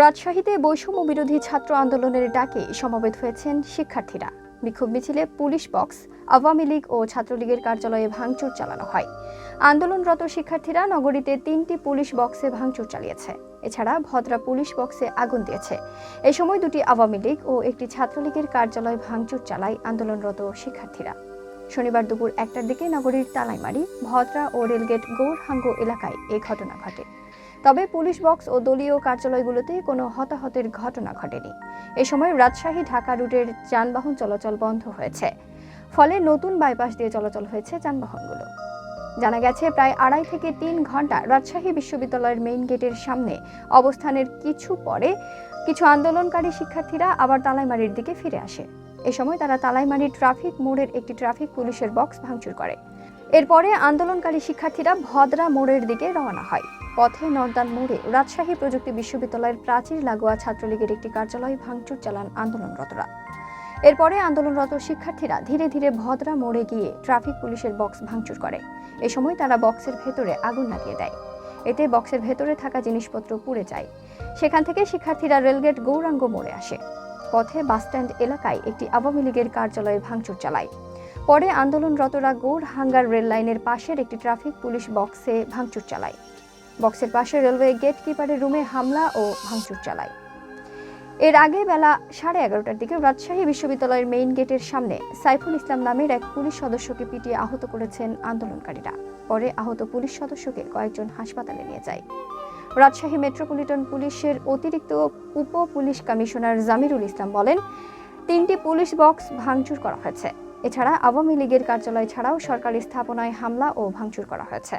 রাজশাহীতে বৈষম্য বিরোধী ছাত্র আন্দোলনের ডাকে সমবেত হয়েছেন শিক্ষার্থীরা। বিক্ষোভ মিছিলে পুলিশ বক্স, আওয়ামী লীগ ও ছাত্রলীগের কার্যালয়ে ভাঙচুর চালানো হয়। আন্দোলনরত শিক্ষার্থীরা নগরীতে তিনটি পুলিশ বক্সে ভাঙচুর চালিয়েছে। এছাড়া ভদ্রা পুলিশ বক্সে আগুন দিয়েছে। এ সময় দুটি আওয়ামী লীগ ও একটি ছাত্রলীগের কার্যালয় ভাঙচুর চালায় আন্দোলনরত শিক্ষার্থীরা। শনিবার দুপুর একটার দিকে নগরীর তালাইমারি, ভদ্রা ও রেলগেট গৌরহাঙ্গ এলাকায় এ ঘটনা ঘটে। তবে পুলিশ বক্স ও দলীয় কার্যালয়গুলোতে কোনো হতাহতের ঘটনা ঘটেনি। এ সময় রাজশাহী, ঢাকা রুটের যানবাহন চলাচল বন্ধ হয়েছে। ফলে নতুন বাইপাস দিয়ে চলাচল হয়েছে যানবাহনগুলো। জানা গেছে, প্রায় আড়াই থেকে তিন ঘণ্টা রাজশাহী বিশ্ববিদ্যালয়ের মেইন গেটের সামনে অবস্থানের কিছু পরে কিছু আন্দোলনকারী শিক্ষার্থীরা আবার তালাইমারির দিকে ফিরে আসে। এ সময় তারা তালাইমারির ট্রাফিক মোড়ের একটি ট্রাফিক পুলিশের বক্স ভাঙচুর করে। এরপরে আন্দোলনকারী শিক্ষার্থীরা ভদ্রা মোড়ের দিকে রওনা হয়। পথে নর্দান মোড়ে রাজশাহী প্রযুক্তি বিশ্ববিদ্যালয়ের প্রাচীর লাগোয়া ছাত্রলীগের একটি কার্যালয় ভাঙচুর চালান আন্দোলনরতরা। এরপরে আন্দোলনরত শিক্ষার্থীরা ধীরে ধীরে ভদ্রা মোড়ে গিয়ে ট্রাফিক পুলিশের বক্স ভাঙচুর করে। এ সময় তারা বক্সের ভেতরে আগুন লাগিয়ে দেয়। এতে বক্সের ভেতরে থাকা জিনিসপত্র পুড়ে যায়। সেখান থেকে শিক্ষার্থীরা রেলগেট গৌরাঙ্গ মোড়ে আসে। পথে বাসস্ট্যান্ড এলাকায় একটি আওয়ামী লীগের কার্যালয়ে ভাঙচুর চালায়। পরে আন্দোলনরতরা গৌড় হাঙ্গার রেল লাইনের পাশের একটি ট্রাফিক পুলিশ বক্সে ভাঙচুর চালায়। বক্সের পাশে রেলওয়ে গেট কিপারের রুমে হামলা ও ভাঙচুর চালায়। এর আগে বেলা সাড়ে এগারোটার দিকে রাজশাহী বিশ্ববিদ্যালয়ের মেইন গেটের সামনে সাইফুল ইসলাম নামের এক পুলিশ সদস্যকে পিটিয়ে আহত করেছেন আন্দোলনকারীরা। পরে আহত পুলিশ সদস্যকে কয়েকজন হাসপাতালে নিয়ে যায়। রাজশাহী মেট্রোপলিটন পুলিশের অতিরিক্ত উপ পুলিশ কমিশনার জামিরুল ইসলাম বলেন, তিনটি পুলিশ বক্স ভাঙচুর করা হয়েছে। এছাড়া আওয়ামী লীগের কার্যালয় ছাড়াও সরকারি স্থাপনায় হামলা ও ভাঙচুর করা হয়েছে।